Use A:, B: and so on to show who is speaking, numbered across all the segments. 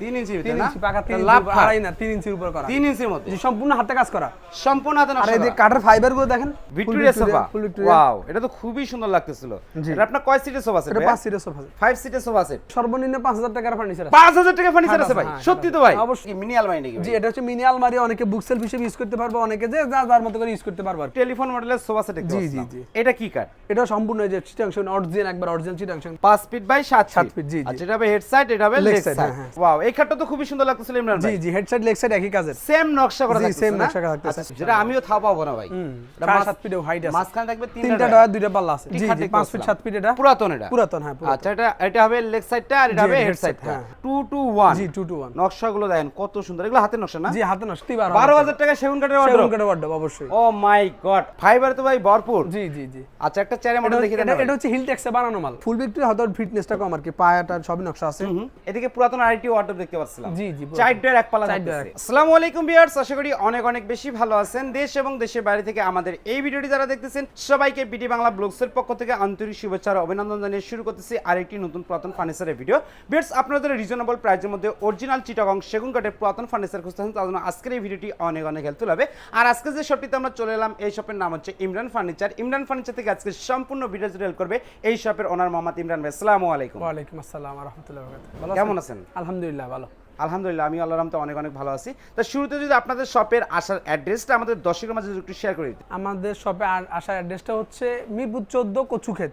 A: তিন ইঞ্চি ভিতরে না?
B: পাকা তিন
A: লাভ
B: আড়াই না তিন ইঞ্চির উপর করা।
A: তিন ইঞ্চির মধ্যে।
B: সম্পূর্ণ হাতে কাজ করা।
A: সম্পূর্ণ হাতে
B: আর এই যে কাঠের ফাইবারগুলো দেখেন
A: ভিক্টোরিয়া সোফা ওয়াও এটা তো খুবই সুন্দর লাগতেছিল। এটা আপনার কয় সিটের সোফা সেট
B: এটা পাঁচ সিটের সোফা
A: ফাইভ সিটের সোফা সেট
B: সর্বনিম্ন পাঁচ হাজার টাকার ফার্নিচার
A: পাঁচ হাজার টাকা ফার্নিচার আছে ভাই।
B: হ্যাঁ,
A: সত্যি তো ভাই।
B: অবশ্যই।
A: মিনি আলমারি নাকি
B: জি এটা হচ্ছে মিনি আলমারি অনেকে বুক সেলফ হিসেবে ইউজ করতে পারবে অনেকে যে যা যার মতো করে ইউজ করতে পারবে
A: টেলিফোন মডেলের সোফা সেট
B: জি, জি, জি।
A: এটা কি কাঠ?
B: এটা সম্পূর্ণ যে চিটাংশন অরিজিনাল একবার অরিজিনাল চিটাংশন
A: পাঁচ ফিট বাই সাত
B: সাত
A: ফিট
B: জি, জি।
A: আচ্ছা এটা হবে হেড সাইড এটা হবে লেগ সাইড। ওয়াও এই খাটটা তো খুবই সুন্দর লাগতেছিল ইমরান ভাই।
B: জি হেড সাইড লেগ সাইড একই কাজের।
A: সেম নকশা করা
B: জি, same
A: না?
B: নকশা করা।
A: আচ্ছা, যেটা আমিও থাও পাবো না ভাই। এটা
B: সাড়ে
A: মাঝ-
B: সাত হাইট আছে।
A: মাঝখানে থাকবে
B: তিনটা ডয়ার দুইটা পাল্লা আছে। জি জি
A: দেখতে
B: পাঁচ ফিট
A: পাচ্ছিলাম।
B: সাত ফিট এটা।
A: পুরাতন এটা।
B: পুরাতন হ্যাঁ।
A: আচ্ছা এটা এটা হবে লেগ সাইডটা আর এটা হবে হেড সাইডটা
B: হ্যাঁ।
A: টু টু ওয়ান
B: জি টু টু ওয়ান
A: নকশাগুলো দেখেন কত সুন্দর। এগুলো হাতের নকশা না?
B: জি হাতে নষ্ট
A: বারো হাজার টাকা সেগুন কাঠের
B: সেগুন
A: অর্ডার
B: কাঠের ওয়ার্ডরোব অবশ্যই।
A: ও মাই গড ফাইবার তো ভাই ভরপুর।
B: জি জি জি।
A: আচ্ছা একটা চেয়ারের মডেল দেখে দেন
B: এটা হচ্ছে হিল ট্যাক্সে বানানো মাল। ফুল ভিক্টরি হয়তো ফিটনেসটা কম আর কি পায়াটা সবই নকশা আছে।
A: এদিকে পুরাতন আইটি ওয়ার্ডরোব দেখতে পাচ্ছিলাম
B: জি, জি।
A: চার এক আসসালামু আলাইকুম ভিউয়ার্স আশা করি অনেক অনেক বেশি ভালো আছেন। দেশ এবং দেশের বাইরে থেকে আমাদের এই ভিডিওটি যারা দেখতেছেন সবাইকে বিডি বাংলা ব্লগসের পক্ষ থেকে আন্তরিক শুভেচ্ছা আর অভিনন্দন জানিয়ে শুরু করতেছি আরেকটি নতুন পুরাতন ফার্নিচারের ভিডিও। ভিউয়ার্স আপনাদের রিজনেবল প্রাইসের মধ্যে অরিজিনাল চিটাগং সেগুন কাঠের পুরাতন ফার্নিচার খুঁজতেছেন তার জন্য আজকের এই ভিডিওটি অনেক অনেক হেল্পফুল হবে। আর আজকে যে শপটিতে আমরা চলে এলাম এই শপের নাম হচ্ছে ইমরান ফার্নিচার। ইমরান ফার্নিচার থেকে আজকে সম্পূর্ণ ভিডিও হেল্প করবে এই শপের ওনার মোহাম্মদ ইমরান ভাই। আসসালামু আলাইকুম
B: ওয়ালাইকুম আসসালাম রহমতুল্লাহ
A: কেমন আছেন?
B: আলহামদুলিল্লাহ ভালো।
A: আলহামদুলিল্লাহ আমি আল্লাহ রহমতে অনেক অনেক ভালো আছি। তা শুরুতে যদি আপনাদের শপের আসার অ্যাড্রেসটা আমাদের দর্শকের মাঝে একটু শেয়ার করে দিতেন।
B: আমাদের শপে আসার অ্যাড্রেসটা হচ্ছে মিরপুর চোদ্দ কচুক্ষেত।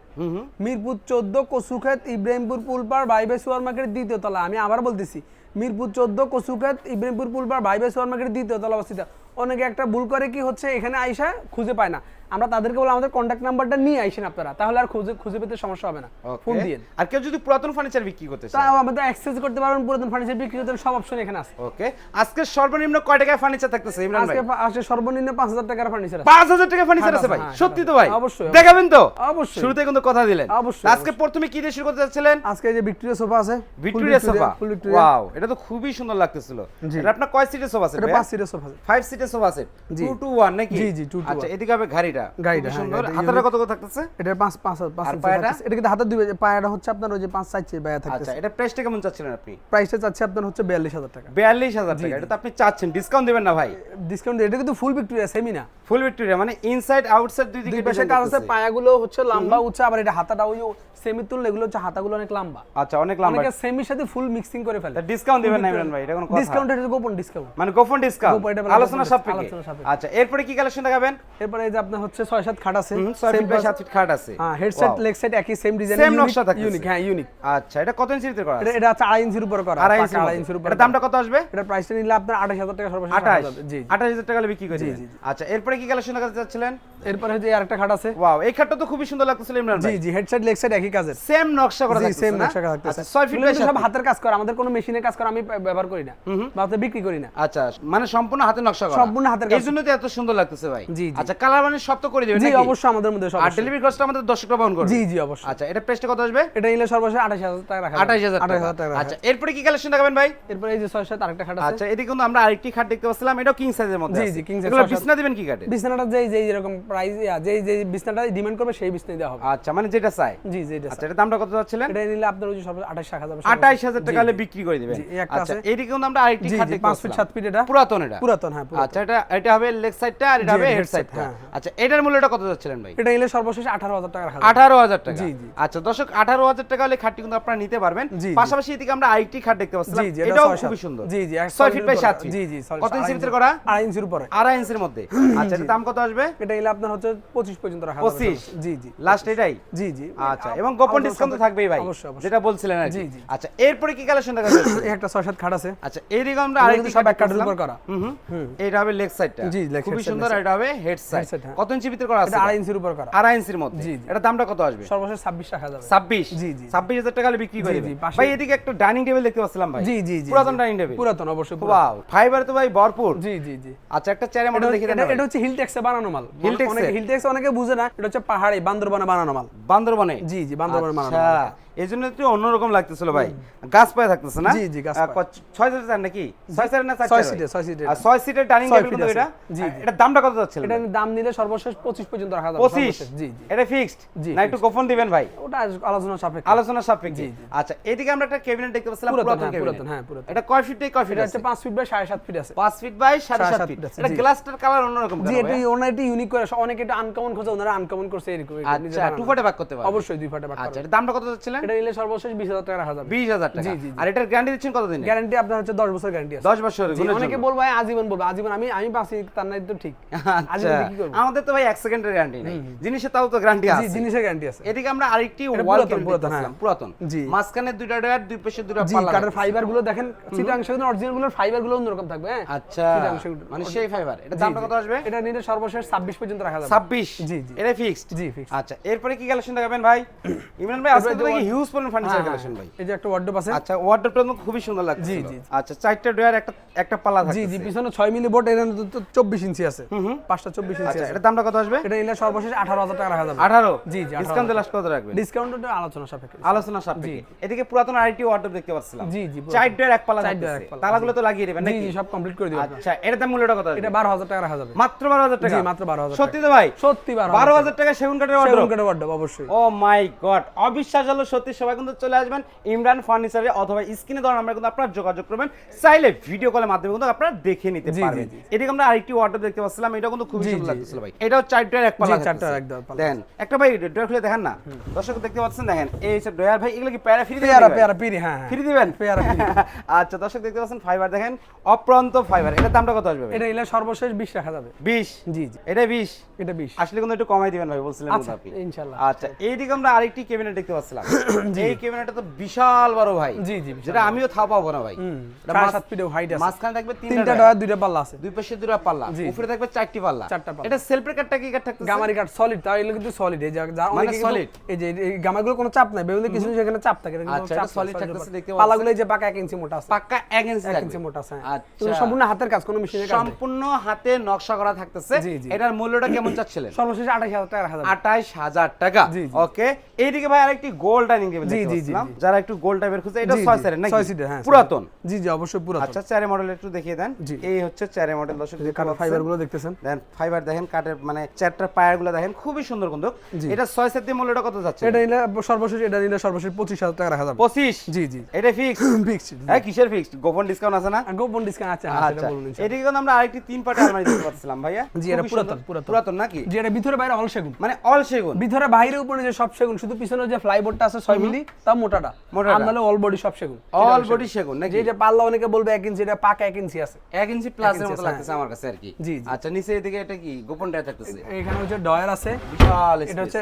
B: মিরপুর চোদ্দ কচুক্ষেত ইব্রাহিমপুর পুলপাড় বাইবে সুপার মার্কেটের দ্বিতীয় তলা। আমি আবার বলতেছি মিরপুর চোদ্দ কচুক্ষেত ইব্রাহিমপুর পুলপাড় বাইবে সুপার মার্কেটের দ্বিতীয় তলা অবস্থিত। অনেকে একটা ভুল করে কি হচ্ছে এখানে আইসা খুঁজে পায় না। আমরা তাদেরকে বলে আমাদের কন্ট্যাক্ট নাম্বারটা নিয়ে আইসেন আপনারা তাহলে আর খুঁজে খুঁজে পেতে সমস্যা হবে না। ফোন দিয়ে
A: আর কেউ যদি পুরাতন ফার্নিচার বিক্রি করতে চায়?
B: তাও আমাদের অ্যাক্সেস করতে পারবেন পুরাতন ফার্নিচার বিক্রি করতে সব অপশন এখানে আছে।
A: ওকে আজকে সর্বনিম্ন কয় টাকায় ফার্নিচার থাকতেছে ইমরান ভাই?
B: আজকে আসে সর্বনিম্ন পাঁচ হাজার টাকার ফার্নিচার আছে।
A: পাঁচ হাজার টাকা ফার্নিচার আছে ভাই?
B: হ্যাঁ,
A: সত্যি তো ভাই?
B: অবশ্যই,
A: দেখাবেন তো?
B: অবশ্যই।
A: শুরুতে কিন্তু কথা দিলেন।
B: অবশ্যই,
A: আজকে প্রথমে কি দিয়ে শুরু করতে যাচ্ছিলেন
B: আজকে এই যে ভিক্টোরিয়া সোফা আছে
A: ভিক্টোরিয়া সোফা ওয়াও এটা তো খুবই সুন্দর লাগতেছিল। এটা আপনার কয় সিটের সোফা আছে
B: এটা পাঁচ সিটের সোফা আছে।
A: ফাইভ সিটের সোফা আছে।
B: জি।
A: টু টু ওয়ান নাকি?
B: জি, জি, two to
A: আচ্ছা এদিকে হবে গাড়িটা।
B: গাড়িটা,
A: সুন্দর। হাতাটা কত কত থাকতেছে?
B: এটা পাঁচ পাঁচ পাঁচ
A: আর
B: ইঞ্চি
A: পায়াটা?
B: থাকতেছে। এটা কিন্তু হাতে দুই পায়াটা হচ্ছে আপনার ওই যে পাঁচ সাইজে বায়া
A: আচ্ছা এটা প্রাইসটা কেমন চাচ্ছিলেন আপনি?
B: প্রাইসটা চাচ্ছে আপনার হচ্ছে বিয়াল্লিশ হাজার টাকা।
A: বিয়াল্লিশ হাজার টাকা। এটা তো আপনি চাচ্ছেন। ডিসকাউন্ট দেবেন না ভাই।
B: ডিসকাউন্ট এটা কিন্তু ফুল ভিক্টোরিয়া সেমি না।
A: ফুল ভিক্টোরিয়া মানে ইনসাইড আউটসাইড দুই দিকে
B: পাশে কাজ আছে পায়াগুলো হচ্ছে লম্বা উঁচা আবার এটা হাতাটা ওই সেমি তুললে এগুলো হচ্ছে হাতাগুলো অনেক লম্বা।
A: আচ্ছা অনেক লম্বা।
B: অনেকে সেমির সাথে ফুল মিক্সিং করে ফেলে।
A: ডিসকাউন্ট দিবেন না ইমরান ভাই এটা কোনো কথা।
B: ডিসকাউন্ট এটা গোপন ডিসকাউন্ট
A: মানে গোপন ডিসকাউন্ট
B: বলে
A: আলোচনা
B: আলোচনা সাপেক্ষে।
A: আচ্ছা এরপরে কি কালেকশন দেখাবেন?
B: এরপরে এই যে আপনার হচ্ছে ছয় সাত খাট আছে
A: হুম, ছয়
B: Same
A: ফিট বাই
B: price-
A: সাত ফিট খাট আছে।
B: হ্যাঁ হেডসেট লেগ সেট একই সেম ডিজাইন
A: Same নকশা থাকতেছে।
B: ইউনিক হ্যাঁ ইউনিক
A: আচ্ছা এটা কত ইঞ্চির ভিতরে করা আছে?
B: এটা হচ্ছে আড়াই ইঞ্চির উপর করা
A: আড়াই
B: পাকা
A: ইঞ্চির
B: উপর।
A: এটা দামটা কত আসবে?
B: এটা প্রাইসটা নিলে আপনার আঠাশ হাজার টাকা সর্বশেষ রাখা
A: আঠাশ।
B: যাবে। জি। জি।
A: আঠাশ হাজার টাকা হলে বিক্রি করে
B: জি,
A: দিবেন।
B: জি, জি।
A: আচ্ছা এরপরে কি কালেকশন দেখাতে চাচ্ছিলেন?
B: এরপরে হচ্ছে আরেকটা খাট আছে।
A: ওয়াও এই খাটটা তো খুবই সুন্দর লাগতেছিল ইমরান
B: জি
A: ভাই।
B: জি হেডসেট লেগ সেট একই কাজের।
A: সেম নকশা করা
B: জি
A: থাকতেছে
B: সেম নকশা করা থাকতেছে।
A: আচ্ছা 6 ফিট বাই
B: সব হাতের কাজ করা আমাদের কোনো মেশিনের কাজ করা আমি ব্যবহার করি না। বা বিক্রি করি না।
A: আচ্ছা মানে সম্পূর্ণ হাতে নকশা করা।
B: সম্পূর্ণ হাতের কাজ।
A: এই জন্য তো এত সুন্দর লাগতেছে ভাই।
B: জি, জি।
A: আচ্ছা কালার মানে সব তো করে দিবেন
B: জি অবশ্যই আমাদের মধ্যে সব
A: আর ডেলিভারি কস্টটা আমাদের দর্শকরা বহন করবে?
B: জি জি অবশ্যই।
A: আচ্ছা এটা প্রাইসটা কত আসবে?
B: এটা নিলে সর্বশেষ আঠাশ হাজার টাকা রাখা
A: আঠাশ হাজার
B: আঠাশ হাজার
A: টাকা
B: টাকা
A: আচ্ছা এরপরে কি কালেকশন দেখাবেন ভাই?
B: এরপরে এই যে ছয় সাত আরেকটা খাট আছে।
A: আচ্ছা এদিকে কিন্তু আমরা আরেকটি খাট দেখতে পাচ্ছিলাম এটাও কিং সাইজের মধ্যে
B: জি। জি, king size
A: এগুলো বিছনা দিবেন কি কাটে
B: বিছানাটা যেই যেই যেরকম প্রাইস যেই যেই বিছনাটা ডিমান্ড করবে সেই বিছনাই দেওয়া হবে।
A: আচ্ছা মানে যেটা চাই
B: জি জি এটা
A: আচ্ছা এটা দামটা কত যাচ্ছিলেন?
B: এটা নিলে আপনার ওই সর্বশেষ আঠাশ টাকা যাবে
A: আঠাইশ হাজার টাকা হলে বিক্রি করে দিবেন। আচ্ছা। এইদিকে কিন্তু আমরা আরেকটি খাট দেখতে
B: পাঁচ ফিট সাত
A: পাচ্ছিলাম
B: ফিট এটা।
A: পুরাতন এটা।
B: পুরাতন হ্যাঁ
A: আচ্ছা এটা এটা হবে লেগ সাইডটা আর এটা হবে হেড সাইডটা
B: হ্যাঁ,
A: আচ্ছা এটার মূল্যটা কত যাচ্ছিলেন ভাই?
B: এটা নিলে সর্বশেষ আঠারো হাজার টাকা।
A: আঠারো হাজার টাকা।
B: জি, জি।
A: আচ্ছা দর্শক আঠারো হাজার টাকা হলে খাটটি কিন্তু আপনারা নিতে পারবেন। পাশাপাশি এদিকে আমরা আরেকটি খাট দেখতে পাচ্ছিলাম
B: জি জি এটা
A: এটাও খুবই সুন্দর।
B: জি জি
A: ছয় ফিট বাই সাত ফিট।
B: জি জি
A: কত ইঞ্চির
B: ইঞ্চি-
A: ভিতরে করা?
B: আড়াই ইঞ্চির উপরে।
A: আড়াই ইঞ্চির মধ্যে। আচ্ছা এটার দাম কত আসবে?
B: এটা নিলে আপনার হচ্ছে পঁচিশ পর্যন্ত রাখা
A: 25?
B: জি জি।
A: লাস্ট এটাই?
B: জি জি।
A: আচ্ছা এবং গোপন ডিসকাউন্ট তো থাকবেই ভাই যেটা বলছিলেন আর
B: জি, জি।
A: আচ্ছা এরপরে কি কালেকশন দেখা যাচ্ছে
B: এই একটা ছয় সাত খাট আছে।
A: আচ্ছা এইদিকে আমরা
B: এগুলো
A: আরেকটি
B: সব এক
A: দেখতেছিলাম।
B: উপর করা।
A: হুম হুম। এইটা হবে লেগ সাইডটা
B: জি, leg
A: খুবই সুন্দর এটা হবে হেড সাইড
B: হ্যাঁ।
A: কত ইঞ্চি ভিতরে করা আছে?
B: আড়াই ইঞ্চির উপর করা।
A: আড়াই ইঞ্চির মধ্যে।
B: জি।
A: এটা দামটা কত আসবে?
B: সর্বশেষ ছাব্বিশ রাখা যাবে।
A: ছাব্বিশ?
B: জি, জি।
A: ছাব্বিশ হাজার টাকা বিক্রি করে ভাই এদিকে একটা ডাইনিং টেবিল দেখতে পাচ্ছিলাম ভাই।
B: জি জি জি
A: পুরাতন ডাইনিং টেবিল।
B: পুরাতন অবশ্যই।
A: ওয়াও ফাইবার তো ভাই ভরপুর।
B: জি জি জি।
A: আচ্ছা একটা চেয়ারের
B: এটা
A: মডেল দেখে দেন
B: এটা- হচ্ছে হিল ট্যাক্সে বানানো মাল।
A: Tex
B: অনেকে হিল ট্যাক্স অনেকে বুঝে না এটা হচ্ছে পাহাড়ি বান্দরবানে বানানো মাল।
A: বান্দরবনে?
B: জি জি বান্দরবানে বানানো
A: আচ্ছা এই জন্য একটু অন্যরকম লাগতেছিল ভাই। গাছ পায়ে থাকতেছে না?
B: জি, জি, গাছ
A: ছয় সিটের চার নাকি? ছয় সিটের না
B: ছয়
A: সিটের
B: ছয় সিটের।
A: আর ছয় সিটের ডাইনিং টেবিল কিন্তু এটা?
B: জি,
A: এটার দামটা কত যাচ্ছে
B: এটা দাম নিলে সর্বশেষ পঁচিশ পর্যন্ত রাখা যাবে
A: পঁচিশ?
B: সর্বশেষ। জি জি।
A: এটা ফিক্সড
B: জি,
A: না একটু গোপন দিবেন ভাই?
B: ওটা আলোচনা সাপেক্ষে।
A: আলোচনা সাপেক্ষে। আচ্ছা এদিকে আমরা একটা ক্যাবিনেট দেখতে পাচ্ছিলাম
B: পুরাতন,
A: পুরাতন
B: হ্যাঁ, পুরাতন, হ্যাঁ,
A: এটা কয় ফিট কয় ফিট আছে?
B: ফিট বাই সাড়ে সাত ফিট আছে।
A: ফিট বাই সাড়ে
B: সাড়ে
A: সাত
B: সাত
A: ফিট
B: আছে,
A: এটা গ্লাসটার কালার অন্যরকম
B: জি এটা ইউনিক করে অনেকে এটা আনকমন খোঁজে ওনারা আনকমন করছে এরকম
A: আচ্ছা। টু ফাটে ভাগ করতে পারবে
B: অবশ্যই দুই ফাটে বাক
A: আচ্ছা এটা দামটা কত যাচ্ছিলেন
B: এটা নিলে সর্বশেষ বিশ হাজার টাকা রাখা যাবে।
A: বিশ হাজার টাকা।
B: জি, জি।
A: আর এটার গ্যারান্টি দিচ্ছেন কতদিন?
B: গ্যারান্টি আপনার হচ্ছে দশ বছর গ্যারান্টি আছে।
A: দশ বছরের
B: জি,
A: গুণের
B: অনেকে বলব ভাই আজীবন বলব। আজীবন আমি আমি বাঁচি তার নাই তো ঠিক।
A: আচ্ছা।
B: আজীবন কি করব?
A: আমাদের তো ভাই এক সেকেন্ডের গ্যারান্টি নেই। জিনিসের তাও তো গ্যারান্টি
B: জি
A: আছে।
B: জিনিসের গ্যারান্টি আছে।
A: এদিকে আমরা আরেকটি ওয়াল
B: পুরাতন,
A: ক্যাবিনেট
B: পুরাতন, হ্যাঁ।
A: পুরাতন।
B: জি।
A: মাঝখানে দুইটা ডয়ার দুই পাশে দুইটা পাল্লা
B: কাঠের
A: লাগানো।
B: ফাইবারগুলো দেখেন চিটাংশ কিন্তু অরিজিনালগুলোর ফাইবারগুলো অন্যরকম থাকবে হ্যাঁ?
A: আচ্ছা মানে সেই ফাইবার এটা দামটা কত আসবে?
B: এটা নিলে সর্বশেষ ছাব্বিশ পর্যন্ত রাখা যাবে।
A: ছাব্বিশ?
B: জি, জি।
A: এটা ফিক্সড
B: জি ফিক্স
A: আচ্ছা এরপরে কি কালেকশন দেখাবেন ভাই? ইমরান ভাই আজকে তো
B: এরপরে
A: হিউজ পরিমাণ ফার্নিচার কালেকশন ভাই।
B: এই যে একটা ওয়ার্ডরোব আছে।
A: আচ্ছা ওয়ার্ডরোবটা তো খুবই সুন্দর লাগছে
B: জি, জি।
A: আচ্ছা চারটা ডয়ার একটা একটা পাল্লা
B: থাকে
A: জি
B: জি পিছনে ছয় মিলি বোর্ড এর তো চব্বিশ ইঞ্চি আছে। পাঁচটা চব্বিশ ইঞ্চি
A: আচ্ছা
B: আছে।
A: এটা দামটা কত আসবে?
B: এটা নিলে সর্বশেষ আঠারো হাজার টাকা রাখা যাবে।
A: আঠারো?
B: জি, জি,
A: ডিসকাউন্ট লাস্ট কত রাখবেন?
B: ডিসকাউন্ট আলোচনা সাপেক্ষে।
A: আলোচনা সাপেক্ষে। এদিকে পুরাতন আরেকটি ওয়ার্ডরোব দেখতে পাচ্ছিলাম।
B: জি, জি।
A: চার এক পাল্লা, তালাগুলো তো লাগিয়ে দেবেন নাকি?
B: জি সব কমপ্লিট করে দিবেন।
A: আচ্ছা এর দাম মূল্যটা কত
B: এটা
A: আসবে
B: বারো হাজার টাকা রাখা যাবে।
A: মাত্র বারো হাজার টাকা?
B: জি, মাত্র 12,000
A: সত্যি তো ভাই?
B: সত্যি বারো
A: বারো হাজার টাকা সেগুন কাঠের ওয়ার্ডরোব
B: সেগুন ওয়ার্ডরোব অবশ্যই।
A: ও মাই গড অবিশ্বাস হলো সত্যি সবাই কিন্তু চলে আসবেন ইমরান ফার্নিচারে অথবা স্ক্রিনে দেওয়ার আমরা কিন্তু আপনারা যোগাযোগ করবেন। চাইলে ভিডিও কলের মাধ্যমে কিন্তু আপনারা দেখে নিতে পারবেন। এদিকে আমরা আরেকটি ওয়ার্ডরোব দেখতে পাচ্ছিলাম। এটা কিন্তু খুবই সুন্দর লাগছিল ভাই। এটাও চার ডয়ার এক পাল্লা
B: জি, চার ডয়ার এক। পাল্লা।
A: দেন একটা ভাই ডয়ার খুলে দেখেন না। দর্শক দেখতে পাচ্ছেন দেখেন এই হচ্ছে ডয়ার ভাই এগুলো কি প্যারা ফ্রি
B: পেয়ারা পেয়ারা পিরি হ্যাঁ হ্যাঁ।
A: ফ্রি দিবেন?
B: পেয়ারা ফ্রি।
A: আচ্ছা দর্শক দেখতে পাচ্ছেন ফাইবার দেখেন অপ্রান্ত ফাইবার এটার দামটা কত আসবে
B: এটা নিলে সর্বশেষ বিশ রাখা যাবে।
A: 20
B: জি জি।
A: এটা 20
B: এটা বিশ।
A: আসলে কিন্তু একটু কমাই দিবেন ভাই বলছিলেন কিন্তু
B: আচ্ছা
A: আপনি
B: ইনশাল্লাহ
A: আচ্ছা এইদিকে আমরা আরেকটি ক্যাবিনেট দেখতে পাচ্ছিলাম। এই ক্যাবিনেটটা তো বিশাল বড় ভাই।
B: জি, জি,
A: যেটা আমিও থা পাবো না ভাই। এটা
B: সাড়ে
A: মাঝ-
B: হাইট আছে।
A: মাঝখানে থাকবে তিনটা ডয়ার,
B: দুইটা পাল্লা আছে।
A: দুই পাশে দুটো পাল্লা।
B: জি।
A: উপরে থাকবে চারটি পাল্লা।
B: চারটা পাল্লা।
A: এটা সেলফের কাটটা কি কাট থাকতেছে?
B: গামারি কাঠ সলিড তাও এগুলো কিন্তু সলিড এই যা যা
A: মানে
B: অনেকে
A: solid?
B: এই যে গামাগুলো কোনো চাপ নাই বেগুলো কিছু সেখানে চাপ থাকে
A: আচ্ছা, এটা solid থাকতেছে, দেখতে
B: পাল্লাগুলো এই যে পাকা এক ইঞ্চি মোটা আছে।
A: পাক্কা এক ইঞ্চি
B: এক
A: থাকবে।
B: ইঞ্চি মোটা আছে হ্যাঁ।
A: আচ্ছা।
B: সম্পূর্ণ হাতের কাজ কোনো মেশিনের কাজ
A: সম্পূর্ণ হাতে নকশা করা থাকতেছে। এটার মূল্যটা কেমন চাচ্ছিলেন?
B: সর্বশেষ আঠাশ হাজার টাকা রাখা যাবে
A: আঠাইশ হাজার টাকা।
B: জি, জি।
A: ওকে। এইদিকে ভাই আরেকটি গোল্ড ডাইনিং টেবিল
B: জি,
A: যারা একটু গোল্ড টাইপের খুঁজছে এটা
B: জি,
A: ছয় নাকি?
B: ছয় সিটের, হ্যাঁ,
A: পুরাতন।
B: জি জি অবশ্যই পুরো
A: আচ্ছা চারে মডেল একটু দেখিয়ে দেন। এই হচ্ছে চারে মডেল দর্শক
B: কাঠের ফাইবারগুলো দেখতেছেন।
A: দেন ফাইবার দেখেন কাঠের মানে চারটার পায়ারগুলো দেখেন খুবই সুন্দর কিন্তু এটা ছয় সেট দিয়ে মূল্যটা কত যাচ্ছে?
B: এটা নিলে সর্বশেষ এটা নিলে সর্বশেষ পঁচিশ হাজার টাকা রাখা যাবে।
A: পঁচিশ?
B: জি জি।
A: এটা ফিক্স
B: ফিক্সড
A: হ্যাঁ কিসের ফিক্সড গোপন ডিসকাউন্ট আছে না?
B: গোপন ডিসকাউন্ট আছে হ্যাঁ,
A: আচ্ছা।
B: ইনশাআল্লাহ।
A: কিন্তু আমরা আরেকটি তিন পাটে আলমারি দেখতে পাচ্ছিলাম ভাইয়া।
B: জি, এটা পুরাতন, পুরাতন।
A: পুরাতন নাকি?
B: যে এটা ভিতরে বাইরে অল সেগুন।
A: মানে অল সেগুন?
B: ভিতরে বাইরে উপরে যে সব সেগুন শুধু পিছনে যে ফ্লাইবোর্ডটা আছে ছয় মিলি তাও মোটাটা।
A: মোটাটা।
B: নাহলে অল বডি সব সেগুন।
A: অল বডি সেগুন। নাকি?
B: যে যে পাল্লা অনেকে বলবে এক ইঞ্চি এটা পাকা এক ইঞ্চি আছে।
A: এক ইঞ্চি প্লাসের
B: ইঞ্চি
A: মতো
B: আছে,
A: লাগতেছে আমার কাছে আর কি।
B: জি, জি।
A: আচ্ছা নিচে এদিকে এটা কি? গোপন টায়ার থাকতেছে
B: এখানে হচ্ছে ডয়ার আছে
A: বিশাল
B: এটা হচ্ছে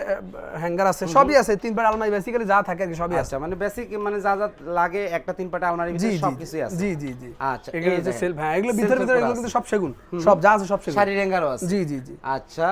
B: হ্যাঙ্গার আছে সবই আছে তিন পার আলমারি বেসিক্যালি যা থাকে আর সবই আছে।
A: আচ্ছা মানে বেসিক মানে যা যা লাগে একটা তিন পাটে আলমারির
B: জি
A: ভিতরে
B: জি
A: আছে।
B: জি জি জি।
A: আচ্ছা,
B: এগুলো হচ্ছে সেলফ হ্যাঁ এগুলো ভিতরে ভিতরে এগুলো কিন্তু সব সেগুন সব যা আছে সব সেগুন।
A: শাড়ি রেঙ্গারও আছে।
B: জি জি জি।
A: আচ্ছা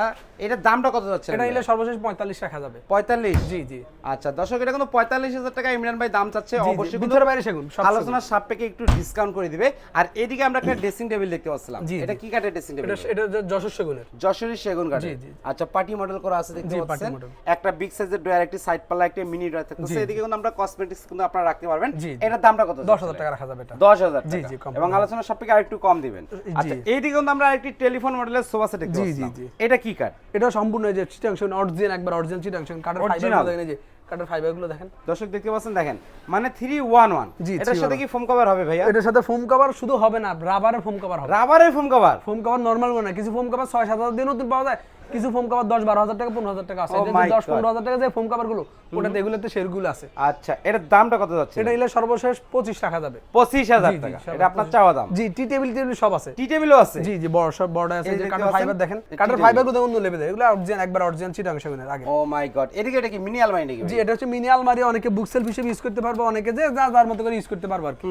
A: এটার দামটা কত যাচ্ছে
B: এটা নিলে সর্বশেষ পঁয়তাল্লিশ রাখা যাবে।
A: পঁয়তাল্লিশ?
B: জি জি।
A: আচ্ছা দর্শক এটা কিন্তু পঁয়তাল্লিশ হাজার টাকা ইমরান ভাই দাম চাচ্ছে অবশ্যই
B: ভিতরে বাইরে সেগুন
A: আলোচনার সাপেক্ষে একটু ডিসকাউন্ট করে দিবে। আর এদিকে আমরা একটা ড্রেসিং টেবিল দেখতে পাচ্ছিলাম। এটা কি কাঠের ড্রেসিং টেবিল
B: এটা যশোর সেগুনের।
A: যশোরী সেগুন কাঠের। আচ্ছা পার্টি মডেল করা আছে দেখতে পাচ্ছেন। একটা বিগ সাইজের ডয়ার একটি সাইড পাল্লা একটা মিনি ডয়ার থাকতেছে
B: তো
A: এদিকে কিন্তু আমরা কসমেটিক্স কিন্তু আপনারা রাখতে পারবেন। এটার দামটা কত
B: দশ হাজার টাকা রাখা যাবে এটা।
A: দশ হাজার
B: জি,
A: টাকা।
B: জি, কম
A: এবং
B: আলোচনা
A: সবকে সাপেক্ষে আরেকটু কম দিবেন। আচ্ছা এইদিকে কিন্তু আমরা আরেকটি টেলিফোন মডেলের সোফা সেট দেখতে
B: জি।
A: এটা কি কাঠ?
B: এটা সম্পূর্ণ যে চিটাংশন অরিজিনাল একবার অরিজিনাল চিটাংশন কাঠের? ফাইবার মধ্যে যে কাঠের ফাইবারগুলো দেখেন।
A: দর্শক দেখতে পাচ্ছেন দেখেন মানে থ্রি ওয়ান ওয়ান
B: জি,
A: এটার সাথে কি ফোম কভার হবে ভাইয়া?
B: এটার সাথে ফোম কভার শুধু হবে না রাবারের ফোম কভার হবে।
A: রাবারের foam cover
B: foam cover normal না কিছু ফোম কভার ছয় সাত হাজার দিয়ে নতুন পাওয়া যায়। কিছু ফোম কভার দশ বারো হাজার টাকা পনেরো হাজার টাকা আছে।
A: Oh
B: যে দশ. পনেরো হাজার টাকা যে ফোম কভারগুলো ওটাতে এগুলোতে শেরগুলো আছে।
A: আচ্ছা এটার দামটা কত যাচ্ছে?
B: এটা নিলে সর্বশেষ পঁচিশ রাখা যাবে।
A: পঁচিশ হাজার টাকা। এটা আপনার চাওয়া দাম?
B: জি টি টেবিল টেবিল সব আছে।
A: টি টেবিলও আছে?
B: জি জি বড় সব বড় আছে যে কাঠের ফাইবার দেখেন। কাঠের
A: tea
B: ফাইবারগুলো অন্য লেভেল এগুলো অরিজিনাল একবার অরিজিনাল চিটাংশনের আগে।
A: ও মাই গড এদিকে এটা কি মিনি আলমারি নাকি
B: জি এটা হচ্ছে মিনি আলমারি অনেকে বুক সেলফ হিসেবে ইউজ করতে পারবে অনেকে যে যা যার মতো করে ইউজ করতে পারবে আর কি।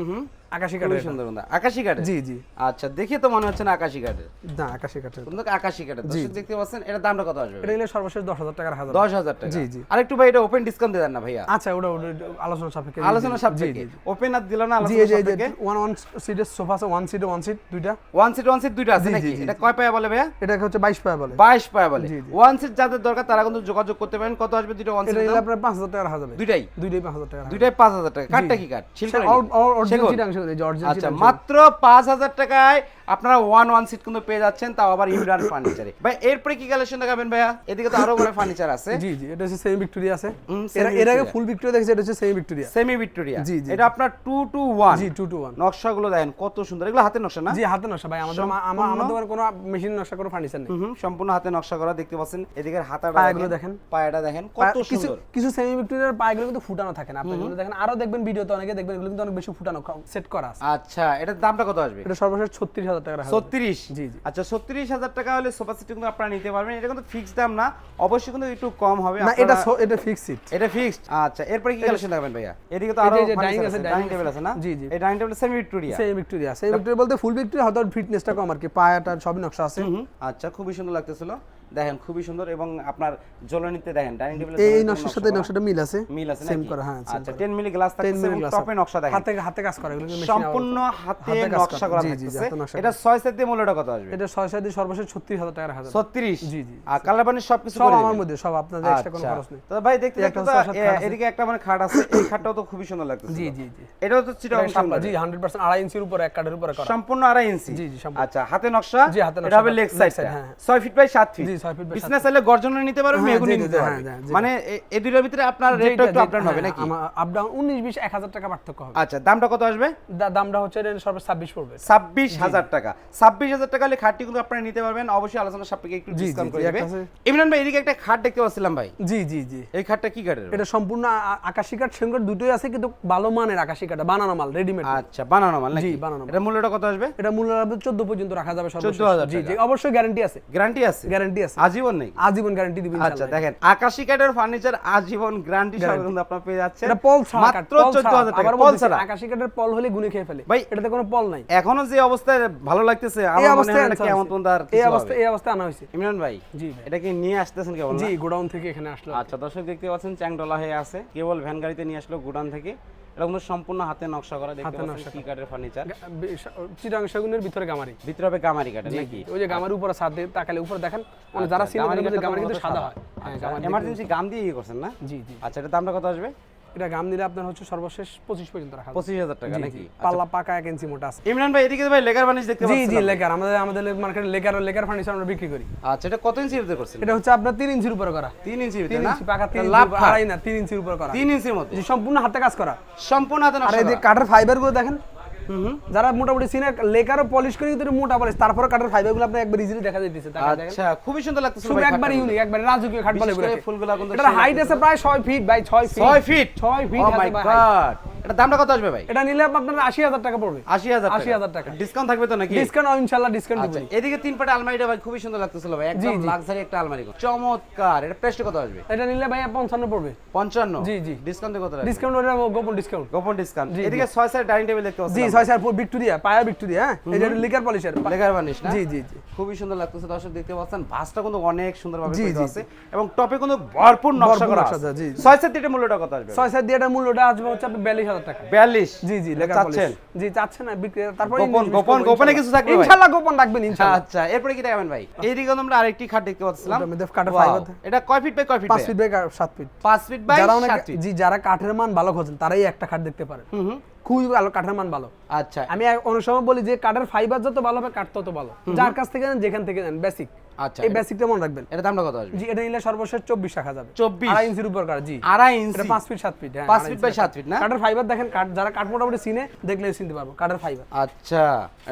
B: আকাশি কাঠের
A: সুন্দর বন্ধু আকাশি কাঠের?
B: জি জি।
A: আচ্ছা দেখে তো মনে হচ্ছে না আকাশি কাঠের।
B: না আকাশি কাঠের।
A: কিন্তু আকাশি কাঠের। দর্শক দেখতে পাচ্ছেন এটার দামটা কত আসবে?
B: এটা নিলে সর্বশেষ দশ হাজার টাকা রাখা যাবে
A: দশ হাজার টাকা।
B: জি, জি।
A: আর একটু ভাই এটা ওপেন ডিসকাউন্ট দেন না ভাইয়া।
B: আচ্ছা ওটা আলোচনা সাপেক্ষে।
A: আলোচনা সাপেক্ষে। ওপেন আর দিল না আলোচনা সাপেক্ষে?
B: ওয়ান ওয়ান সিটের সোফা আছে ওয়ান সিটে ওয়ান সিট দুইটা।
A: ওয়ান সিট ওয়ান সিট দুইটা আছে নাকি? এটা কয় পায়া বলে ভাইয়া?
B: এটাকে হচ্ছে বাইশ পায়া বলে।
A: বাইশ পায়া বলে। ওয়ান সিট যাদের দরকার তারা কিন্তু যোগাযোগ করতে পারেন। কত আসবে দুইটা ওয়ান সিট
B: নিলে আপনার পাঁচ হাজার টাকা রাখা
A: দুইটাই?
B: দুইটাই পাঁচ হাজার টাকা
A: দুইটাই পাঁচ হাজার টাকা। কাঠটা কি কাঠ? শিল্প
B: সেগুলো অরিজিনাল
A: আচ্ছা মাত্র পাঁচ হাজার টাকায় আপনারা ওয়ান ওয়ান সিট কিন্তু পেয়ে যাচ্ছেন তাও আবার ইমরান ফার্নিচারে ভাই এরপরে কি কালেকশন দেখাবেন ভাইয়া? এদিকে তো আরও বড় ফার্নিচার আছে।
B: জি জি এটা হচ্ছে সেমি ভিক্টোরিয়া আছে। এর আগে ফুল ভিক্টোরিয়া দেখেছি এটা হচ্ছে সেমি ভিক্টোরিয়া
A: সেমি ভিক্টোরিয়া
B: জি, জি।
A: এটা আপনার টু টু ওয়ান
B: জি টু টু ওয়ান
A: নকশাগুলো দেখেন কত সুন্দর। এগুলো হাতের নকশা না?
B: জি হাতে নকশা ভাই আমাদের আমাদের কোনো মেশিন নকশা কোনো ফার্নিচার নেই।
A: সম্পূর্ণ হাতে নকশা করা দেখতে পাচ্ছেন। এদিকের হাতাটা
B: পায়াগুলো দেখেন।
A: পায়াটা দেখেন কত
B: কিছু
A: সুন্দর।
B: কিছু সেমি ভিক্টোরিয়ার পায়গুলো কিন্তু ফুটানো থাকে না। আপনি দেখেন আরও দেখবেন ভিডিওতে অনেকে দেখবেন এগুলো কিন্তু অনেক বেশি ফুটানো সেট করা আছে।
A: আচ্ছা এটার দামটা কত আসবে?
B: এটা সর্বশেষ ছত্রিশ হাজার টাকা রাখা যাবে।
A: ছত্রিশ?
B: জি, জি।
A: আচ্ছা ছত্রিশ হাজার টাকা হলে সোফা সেট কিন্তু আপনারা নিতে পারবেন। এটা কিন্তু ফিক্স দাম না অবশ্যই কিন্তু একটু কম হবে।
B: না এটা এটা ফিক্স সিট
A: এটা ফিক্সড আচ্ছা এরপরে কি কালেকশন দেখাবেন ভাইয়া? এদিকে তো আরও
B: যে আছে,
A: ডাইনিং টেবিল আছে। না?
B: জি, জি।
A: এই dining table semi Victoria
B: semi Victoria semi Victoria বলতে ফুল ভিক্টোরিয়া হয়তো ফিটনেসটা কম আর কি পায়াটা সবই নকশা আছে।
A: আচ্ছা খুবই সুন্দর লাগতেছিল। দেখেন খুবই সুন্দর এবং আপনার জ্বলনিতে দেখেন ডাইনিং টেবিল
B: এই নকশার সাথে নকশাটা মিল আছে?
A: মিল আছে
B: সেম করা হ্যাঁ
A: আচ্ছা 10 মিলি গ্লাস
B: 10
A: থাকছে এবং টপে নকশা দেখেন।
B: হাতে হাতে কাজ করে এগুলো মেশিন
A: সম্পূর্ণ হাতে নকশা
B: করা। নকশা
A: এটা 6 সেট দিয়ে মূল্যটা কত আসবে?
B: এটা ছয় সাথে সর্বশেষ ছত্রিশ হাজার টাকা রাখা যাবে
A: 36
B: জি, জি।
A: আর কালার সবকিছু
B: সব
A: করে
B: আমার মধ্যে সব আপনাদের এক্সট্রা কোনো
A: আচ্ছা।
B: খরচ নেই।
A: তো ভাই দেখতে দেখতে। এদিকে একটা মানে খাট আছে এই খাটটাও তো খুবই সুন্দর লাগতেছে।
B: জি, জি, জি।
A: এটাও তো চিটাগং
B: এটা জি হান্ড্রেড পার্সেন্ট আড়াই ইঞ্চির উপরে এক কাঠের উপরে করা।
A: সম্পূর্ণ আড়াই ইঞ্চি?
B: জি, জি,
A: আচ্ছা হাতে নকশা?
B: জি, হাতে নকশা
A: এটা হবে লেগ সাইড
B: হ্যাঁ।
A: ছয় ফিট বাই সাত ফিট
B: জি, ছয় feet by সাত
A: বিজনেস চাইলে গর্জনে নিতে পারবেন মেহগুনি
B: জি, জি,
A: নিতে পারবেন মানে এই দুটোর ভিতরে আপনার রেটটা একটু আপ হবে নাকি?
B: আপ ডাউন উনিশ বিশ এক টাকা পার্থক্য হবে।
A: আচ্ছা দামটা কত আসবে?
B: দামটা হচ্ছে এটা সর্বোচ্চ পড়বে।
A: ছাব্বিশ হাজার টাকা। ছাব্বিশ হাজার টাকা হলে খাটটি আপনারা নিতে পারবেন। অবশ্যই আলোচনা সাপেক্ষে একটু ডিসকাউন্ট করে
B: জি,
A: দেবে।
B: একটা আছে-
A: ইমরান ভাই এদিকে একটা খাট দেখতে পাচ্ছিলাম ভাই।
B: জি জি জি।
A: এই খাটটা কি কাঠের
B: এটা সম্পূর্ণ আ- আ- কাঠ সেঙ্গর দুটোই আছে কিন্তু ভালো মানের আকাশি কাঠ বানানো মাল রেডিমেড
A: আচ্ছা বানানো মাল
B: জি, বানানো
A: এটা মূল্যটা কত আসবে?
B: এটা মূল্য চোদ্দ পর্যন্ত রাখা যাবে সর্বশেষ।
A: 14,000
B: জি জি অবশ্যই গ্যারান্টি আছে।
A: গ্যারান্টি আছে?
B: গ্যারান্টি আছে।
A: আজীবন নেই।
B: আজীবন গ্যারান্টি দিবেন
A: আচ্ছা দেখেন আকাশি কাঠের ফার্নিচার আজীবন গ্যারান্টি সহ কিন্তু আপনারা পেয়ে যাচ্ছেন।
B: এটা পল ছাড়া
A: মাত্র 14000 টাকা। পল ছাড়া।
B: আকাশি কাঠের পল হলে গুনে খেয়ে ফেলে।
A: ভাই,
B: এটাতে কোনো পল নাই।
A: এখনও যে অবস্থায় ভালো লাগতেছে আমার মনে হয় না কেমন আর
B: এই অবস্থা এই অবস্থায় আনা হয়েছে।
A: ইমরান ভাই
B: জি ভাই।
A: এটা কি নিয়ে আসতেছেন কেবল
B: জি গোডাউন থেকে এখানে আসলো।
A: আচ্ছা দর্শক দেখতে পাচ্ছেন চ্যাংডলা হয়ে আছে। কেবল ভ্যান গাড়িতে নিয়ে আসলো গোডাউন থেকে। এটা কিন্তু সম্পূর্ণ হাতে নকশা করা দেখতে পাচ্ছেন কি কাঠের ফার্নিচার।
B: চিটাং সেগুনের ভিতরে গামারি।
A: ভিতরে হবে গামারি কাঠের নাকি?
B: ওই যে গামারি উপরে ছাদ দিয়ে তাকালে উপরে দেখেন মানে যারা সিনেমা
A: গামারি
B: কিন্তু সাদা হয়। হ্যাঁ গামারি দেখতে-
A: এমার্জেন্সি গাম দিয়ে ইয়ে করছেন না?
B: জি জি।
A: আচ্ছা এটা দামটা কত আসবে?
B: এটা গাম নিলে আপনার হচ্ছে সর্বশেষ পঁচিশ পর্যন্ত রাখা
A: পঁচিশ হাজার টাকা নাকি?
B: পাল্লা পাকা এক ইঞ্চি মোটা আছে।
A: ইমরান ভাই এদিকে ভাই লেকার ফার্নিচার দেখতে
B: জি জি লেকার আমাদের আমাদের মার্কেটে লেকার লেকার ফার্নিচার আমরা বিক্রি করি।
A: আচ্ছা এটা কত ইঞ্চির ভিতরে করছেন?
B: এটা হচ্ছে আপনার তিন ইঞ্চির উপরে করা।
A: তিন
B: ইঞ্চি
A: ভিতরে না?
B: ইঞ্চি পাকা তিন
A: লাভ হারাই
B: আড়াই না তিন ইঞ্চির উপরে করা।
A: তিন ইঞ্চির মধ্যে?
B: সম্পূর্ণ হাতে কাজ করা।
A: সম্পূর্ণ হাতে
B: আর এই যে কাঠের ফাইবারগুলো দেখেন। যারা মোটামুটি সিনে লেকারও পলিশ করে কিন্তু মোটা পলিশ তারপরে কাটার ফাইবারগুলো আপনি একবার ইজিলি দেখা যাইতেছে।
A: আচ্ছা খুবই সুন্দর লাগতেছে
B: খুব একবার। ইউনিক একবার রাজকীয় খাট বলে
A: ফুলগুলো সেই
B: হাইট আছে প্রায় 6 feet by 6 feet
A: 6 feet
B: 6 feet
A: oh my god এটা দামটা কত আসবে ভাই?
B: এটা নিলে আপনার 80000 টাকা পড়বে।
A: আশি হাজার
B: 80,000 টাকা।
A: ডিসকাউন্ট থাকবে তো নাকি?
B: ডিসকাউন্ট ইনশাআল্লাহ ডিসকাউন্ট
A: আচ্ছা এদিকে তিন পাটে আলমারিটা ভাই খুবই সুন্দর লাগতেছিল ভাই। একদম লাক্সারি একটা আলমারি। চমৎকার। এটা প্রাইসটা কত আসবে?
B: এটা নিলে ভাই 55 পড়বে।
A: পঞ্চান্ন?
B: জি, জি।
A: ডিসকাউন্টে কত রাখবে?
B: ডিসকাউন্ট ওটা গোপন ডিসকাউন্ট
A: গোপন ডিসকাউন্ট এদিকে ছয় সাইড ডাইনিং টেবিল দেখতে
B: জি ভিক্টোরিয়া পায়া ভিক্টোরিয়া হ্যাঁ? এটা লিকার পলিশের
A: বানিশ না?
B: জি জি জি।
A: খুবই সুন্দর লাগতেছে দর্শক দেখতে পাচ্ছেন। ভাসটা কিন্তু অনেক সুন্দরভাবে করা আছে এবং টপে কিন্তু ভরপুর নকশা করা আছে।
B: জি,
A: সাইড দিয়ে মূল্যটা কত আসবে?
B: স্যার দিয়ে মূল্যটা আসবে হচ্ছে আপনি 42000 টাকা।
A: 42
B: জি জি
A: এটা
B: লেকার পলিশ
A: চাচ্ছেন
B: জি চাচ্ছেন না বিক্রি তারপরে
A: গোপন, গোপন, গোপনে কিছু থাকবে
B: ইনশাআল্লাহ গোপন রাখবেন ইনশাআল্লাহ
A: আচ্ছা এরপরে কি দেখাবেন ভাই? এইদিকে আমরা আরেকটি খাট দেখতে পাচ্ছিলাম।
B: কাঠের
A: এটা কয় ফিট বাই কয় feet
B: 5 feet by 7 feet
A: 5 feet by
B: যারা
A: 7 ফিট
B: জি যারা কাঠের মান ভালো খোঁজেন তারাই একটা খাট দেখতে
A: হুম।
B: খুবই ভালো কাঠের মান ভালো।
A: আচ্ছা।
B: আমি অনেক সময় বলি যে কাঠের ফাইবার যত ভালো হবে তত ভালো। যার কাছ থেকে নেন যেখান থেকে নেন বেসিক
A: আচ্ছা
B: এই বেসিকটা মনে রাখবেন।
A: এটা দামটা কত আসবে?
B: জি এটা নিলে সর্বশেষ চব্বিশ রাখা যাবে।
A: 24
B: আড়াই ইঞ্চির উপর কাঠ জি।
A: আড়াই ইঞ্চি।
B: ফিট ফিট হ্যাঁ
A: পাঁচ ফিট বাই ফিট না?
B: কাঠের ফাইবার দেখেন কাঠ যারা কাঠ মোটামুটি চিনে দেখলে চিনতে পারব কাঠের ফাইবার
A: আচ্ছা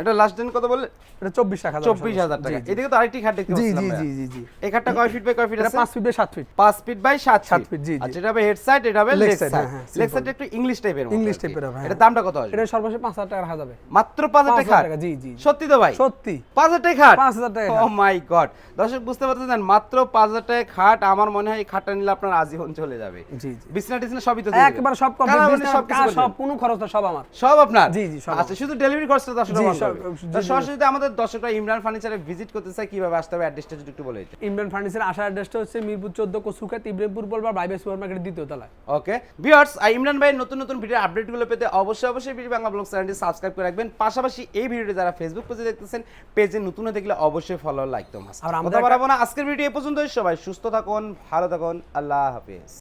A: এটা লাস্ট দিন কত বললে?
B: এটা
A: টাকা। এদিকে তো আরেকটি খাট দেখতে
B: জি জি জি জি জি।
A: এই খাটটা কয় ফিট বাই কয় ফিট আছে?
B: পাঁচ ফিট বাই সাত ফিট
A: পাঁচ ফিট বাই সাত
B: সাত
A: ফিট
B: ফিট, জি।
A: আচ্ছা এটা হবে হেড সাইড এটা হবে লেগ সাইড লেগ সাইড একটু ইংলিশ টাইপের
B: type এর হবে, হ্যাঁ।
A: এটা দামটা কত আসবে?
B: এটা সর্বশেষ পাঁচ হাজার টাকা যাবে
A: মাত্র পাঁচ হাজার
B: পাঁচ
A: টাকা
B: জি জি
A: সত্যি তো ভাই?
B: সত্যি।
A: পাঁচ হাজার টাকা খাট?
B: পাঁচ হাজার টাকা
A: ও মাই গড দর্শক বুঝতে পারতেছেন মাত্র পাঁচ হাজার টাকায় খাট আমার মনে হয় এই খাটটা নিলে আপনার আজীবন চলে যাবে।
B: জি জি।
A: বিছনা টিছনা সবই তো
B: একবার সব কমপ্লিট
A: সব
B: সব কোনো খরচ না সব আমার।
A: সব আপনার?
B: জি, জি,
A: আচ্ছা শুধু ডেলিভারি খরচটা
B: জি।
A: সরাসরি আমাদের দর্শকরা ইমরান ফার্নিচারে ভিজিট করতে চায় কীভাবে আসতে হবে? অ্যাড্রেসটা যদি একটু বলে দিতে
B: ইমরান ফার্নিচার আসার অ্যাড্রেসটা হচ্ছে মিরপুর চোদ্দ কসুখাত ইব্রাহিমপুর বলবার বাইবে সুপার মার্কেটের দ্বিতীয় তলায়।
A: ওকে ভিউয়ার্স ইমরান ভাইয়ের নতুন নতুন ভিডিও আপডেটগুলো পেতে অবশ্যই অবশ্যই বাংলা ব্লগ চ্যানেলটি সাবস্ক্রাইব করে রাখবেন। পাশাপাশি এই ভিডিওটি যারা ফেসবুক পেজে দেখতেছেন পেজে নতুন হয়ে দেখলে অবশ্যই ফলো লাইক তো
B: আর আমরা
A: না। আজকের ভিডিও এ পর্যন্তই। সবাই সুস্থ থাকুন ভালো থাকুন। আল্লাহ হাফেজ।